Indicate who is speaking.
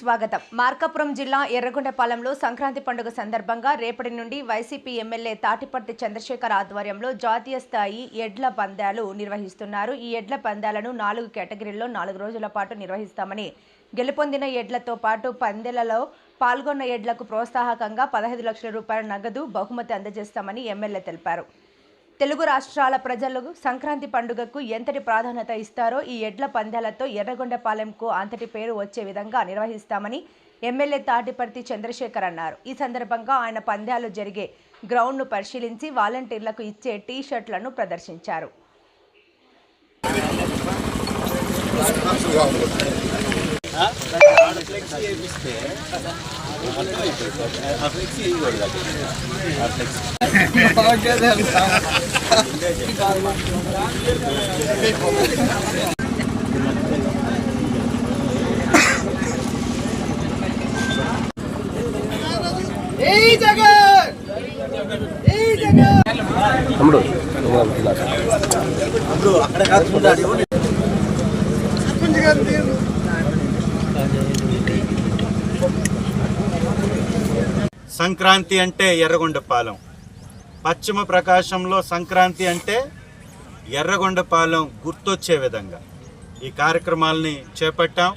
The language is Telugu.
Speaker 1: స్వాగతం. మార్కాపురం జిల్లా ఎర్రగొండపాలెంలో సంక్రాంతి పండుగ సందర్భంగా రేపటి నుండి వైసీపీ ఎమ్మెల్యే తాటిపర్తి చంద్రశేఖర్ ఆధ్వర్యంలో జాతీయ స్థాయి ఎడ్ల పందాలు నిర్వహిస్తున్నారు. ఈ ఎడ్ల పందాలను నాలుగు కేటగిరీల్లో నాలుగు రోజుల పాటు నిర్వహిస్తామని గెలుపొందిన ఎడ్లతో పాటు పందెలలో పాల్గొన్న ఎడ్లకు ప్రోత్సాహకంగా పదహైదు లక్షల రూపాయల నగదు బహుమతి అందజేస్తామని ఎమ్మెల్యే తెలిపారు. తెలుగు రాష్ట్రాల ప్రజలు సంక్రాంతి పండుగకు ఎంతటి ప్రాధాన్యత ఇస్తారో ఈ ఎడ్ల పందాలతో ఎర్రగొండపాలెంకు అంతటి పేరు వచ్చే విధంగా నిర్వహిస్తామని ఎమ్మెల్యే తాటిపర్తి చంద్రశేఖర్ అన్నారు. ఈ సందర్భంగా ఆయన పందాలు జరిగే గ్రౌండ్ను పరిశీలించి వాలంటీర్లకు ఇచ్చే టీ షర్ట్లను ప్రదర్శించారు এই জায়গা! এই জায়গা!
Speaker 2: আমরা আমরা అక్కడ కాకుండా అక్కడ సంక్రాంతి అంటే ఎర్రగొండపాలెం పశ్చిమ ప్రకాశంలో సంక్రాంతి అంటే ఎర్రగొండపాలెం గుర్తొచ్చే విధంగా. ఈ కార్యక్రమాల్ని చేపట్టాం.